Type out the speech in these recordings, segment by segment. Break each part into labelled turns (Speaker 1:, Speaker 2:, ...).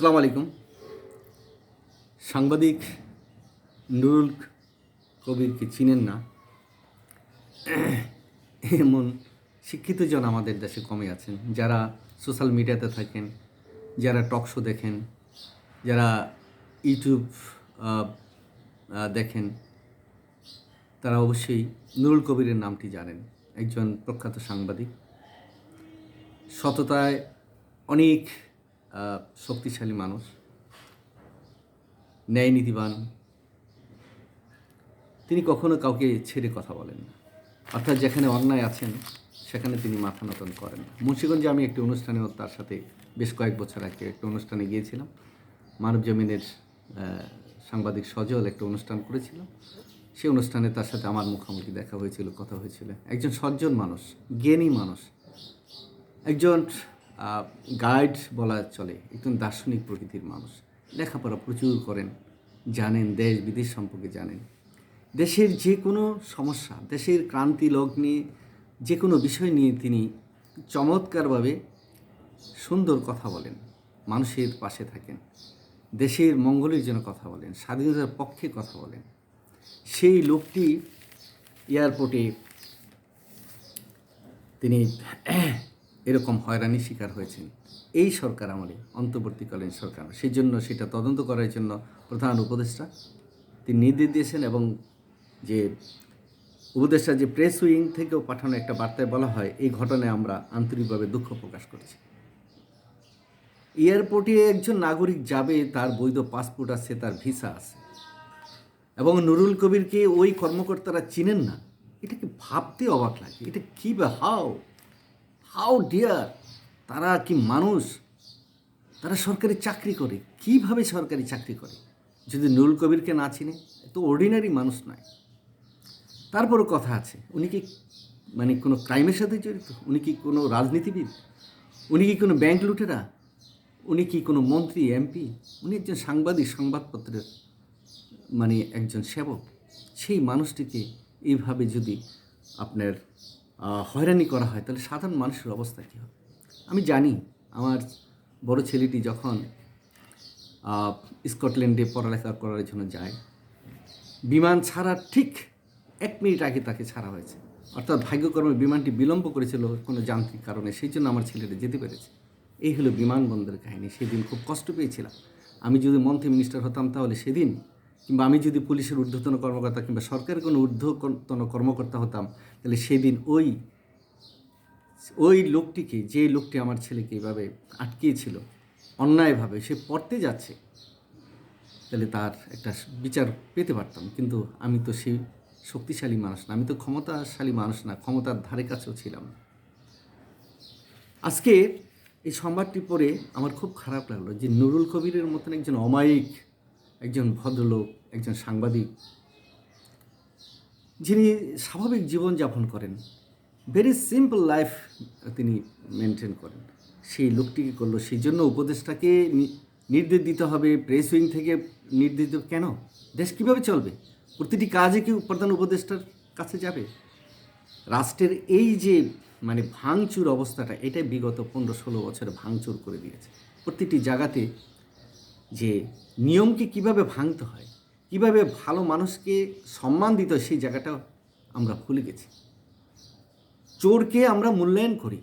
Speaker 1: আসসালামু আলাইকুম। সাংবাদিক নুরুল কবিরকে চিনেন না। এমন শিক্ষিত জন আমাদের দেশে কমে আছেন। যারা সোশ্যাল মিডিয়াতে থাকেন, যারা টক শো দেখেন, যারা ইউটিউব দেখেন, তারা অবশ্যই নুরুল কবিরের নামটি জানেন। একজন প্রখ্যাত সাংবাদিক। সততায় অনেক শক্তিশালী মানুষ, ন্যায় নীতিবান। তিনি কখনো কাউকে ছেড়ে কথা বলেন না। অর্থাৎ যেখানে অন্যায় আছেন, সেখানে তিনি মাথা নতন করেন। না মুন্সিগঞ্জে আমি একটি অনুষ্ঠানেও তার সাথে বেশ কয়েক বছর আগে একটা অনুষ্ঠানে গিয়েছিলাম। মানব জমিনের সাংবাদিক সজল একটা অনুষ্ঠান করেছিলাম সেই অনুষ্ঠানে তার সাথে আমার মুখোমুখি দেখা হয়েছিল, কথা হয়েছিল। একজন সজ্জন মানুষ, জ্ঞানী মানুষ। একজন গাইড বলা চলে, একজন দার্শনিক প্রকৃতির মানুষ। লেখাপড়া প্রচুর করেন, জানেন, দেশ, বিদেশ সম্পর্কে জানেন। দেশের যে কোনো সমস্যা, দেশের ক্রান্তি লগ্নে যে কোনো বিষয় নিয়ে তিনি চমৎকারভাবে সুন্দর কথা বলেন, মানুষের পাশে থাকেন, দেশের মঙ্গলের জন্য কথা বলেন, স্বাধীনতার পক্ষে কথা বলেন। সেই লোকটি এয়ারপোর্টে তিনি এরকম হয়রানির শিকার হয়েছেন। এই সরকার আমাদের, অন্তর্বর্তীকালীন সরকার। সেই জন্য সেটা তদন্ত করার জন্য প্রধান উপদেষ্টা তিনি নির্দেশ দিয়েছেন এবং যে উপদেষ্টা যে প্রেস উইং থেকেও পাঠানো একটা বার্তায় বলা হয়, এই ঘটনায় আমরা আন্তরিকভাবে দুঃখ প্রকাশ করছি। এয়ারপোর্টে একজন নাগরিক যাবে, তার বৈধ পাসপোর্ট আছে, তার ভিসা আছে। এবং নুরুল কবিরকে ওই কর্মকর্তারা চিনেন না। এটাকে ভাবতে অবাক লাগে? এটা কী বা, হাও? হাউ ডিয়ার, তারা কি মানুষ? তারা সরকারি চাকরি করে। কীভাবে সরকারি চাকরি করে? যদি নুরুল কবিরকে না চিনে তো অর্ডিনারি মানুষ নয়। তারপরও কথা আছে, উনি কি মানে কোনো ক্রাইমের সাথে জড়িত? উনি কি কোনো রাজনীতিবিদ? উনি কি কোনো ব্যাংক লুটেরা? উনি কি কোনো মন্ত্রী এমপি উনি একজন সাংবাদিক, সংবাদপত্রের মানে একজন সেবক। সেই মানুষটিকে এইভাবে যদি আপনার হয়রানি করা হয়, তাহলে সাধারণ মানুষের অবস্থা কী হবে? আমি জানি আমার বড় ছেলেটি যখন স্কটল্যান্ডে পড়ালেখা করার জন্য যায়, বিমান ছাড়ার ঠিক এক মিনিট আগে তাকে ছাড়া হয়েছে। অর্থাৎ ভাগ্যকর্মে বিমানটি বিলম্ব করেছিল কোনো যান্ত্রিক কারণে, সেই জন্য আমার ছেলেটা যেতে পেরেছে। এই হলো বিমানবন্দরের কাহিনী, সেদিন খুব কষ্ট পেয়েছিলাম। আমি যদি মন্ত্রী মিনিস্টার হতাম তাহলে সেদিন কিংবা আমি যদি পুলিশের ঊর্ধ্বতন কর্মকর্তা কিংবা সরকারের কোনো ঊর্ধ্বতন কর্মকর্তা হতাম, তাহলে সেদিন ওই ওই লোকটিকে, যে লোকটি আমার ছেলেকে এভাবে আটকিয়েছিল, অন্যায়ভাবে সে পড়তে যাচ্ছে, তাহলে তার একটা বিচার পেতে পারতাম। কিন্তু আমি তো সেই শক্তিশালী মানুষ না, আমি তো ক্ষমতাশালী মানুষ না, ক্ষমতার ধারে কাছেও ছিলাম আজকে এই সংবাদটি পড়ে আমার খুব খারাপ লাগল যে নুরুল কবিরের মতন একজন অমায়িক একজন ভদ্রলোক, একজন সাংবাদিক, যিনি স্বাভাবিক জীবনযাপন করেন। ভেরি সিম্পল লাইফ তিনি মেনটেন করেন। সেই লোকটিকে করল, সেই জন্য উপদেশটাকে নির্দেশ দিতে হবে। প্রেস উইং থেকে নির্দেশ কেন? দেশ কীভাবে চলবে? প্রতিটি কাজে কি প্রধান উপদেষ্টার কাছে যাবে? রাষ্ট্রের এই যে মানে ভাঙচুর অবস্থাটা, এটাই বিগত পনেরো ষোলো বছরে ভাঙচুর করে দিয়েছে। প্রতিটি জায়গাতে যে নিয়মকে কীভাবে ভাঙতে হয়, কীভাবে ভালো মানুষকে সম্মান দিতে হয়, সেই জায়গাটা আমরা ভুলে গেছি। চোরকে আমরা মূল্যায়ন করি।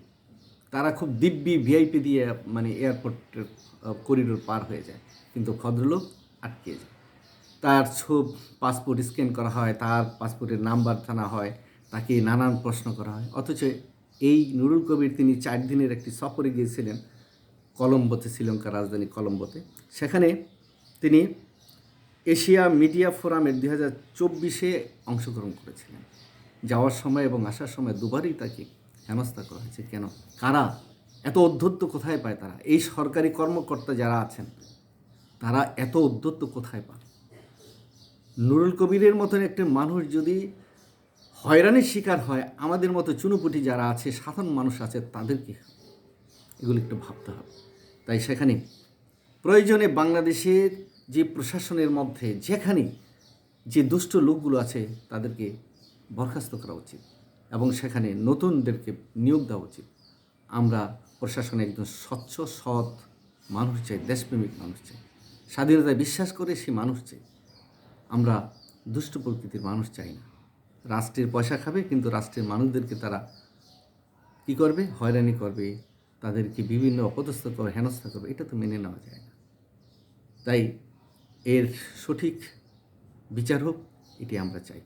Speaker 1: তারা খুব দিব্যি ভিআইপি দিয়ে মানে এয়ারপোর্টের করিডোর পার হয়ে যায়, কিন্তু ভদ্রলোক আটকে যায়। তার ছব পাসপোর্ট স্ক্যান করা হয়, তার পাসপোর্টের নাম্বার থানা হয়, তাকে নানান প্রশ্ন করা হয়। অথচ এই নুরুল কবির তিনি চার দিনের একটি সফরে গিয়েছিলেন কলম্বোতে, শ্রীলঙ্কার রাজধানী কলম্বোতে। সেখানে তিনি এশিয়া মিডিয়া ফোরামের দুই হাজার চব্বিশে অংশগ্রহণ করেছিলেন। যাওয়ার সময় এবং আসার সময় দুবারই তাকে হেনস্থা করা হয়েছে। কেন? কারা? এত অধ্যত্ত কোথায় পায় তারা? এই সরকারি কর্মকর্তা যারা আছেন, তারা এত উদ্ধত্ত কোথায় পান? নুরুল কবিরের মতন একটি মানুষ যদি হয়রানির শিকার হয়, আমাদের মতো চুনুপুটি যারা আছে, সাধারণ মানুষ আছে তাদেরকে এগুলো একটু ভাবতে হবে। তাই সেখানে প্রয়োজনে বাংলাদেশের যে প্রশাসনের মধ্যে যেখানে যে দুষ্ট লোকগুলো আছে তাদেরকে বরখাস্ত করা উচিত এবং সেখানে নতুনদেরকে নিয়োগ দেওয়া উচিত। আমরা প্রশাসনে একজন স্বচ্ছ, সৎ মানুষ চাই, দেশপ্রেমিক মানুষ চাই। স্বাধীনতায় বিশ্বাস করে সে মানুষ চাই। আমরা দুষ্ট প্রকৃতির মানুষ চাই না। রাষ্ট্রের পয়সা খাবে, কিন্তু রাষ্ট্রের মানুষদেরকে তারা কী করবে? হয়রানি করবে তাদেরকে বিভিন্ন অপদস্থ করে, হেনস্থা করবে, এটা তো মেনে নেওয়া যায় না। তাই এর সঠিক বিচার হোক, এটি আমরা চাই।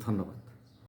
Speaker 1: ধন্যবাদ।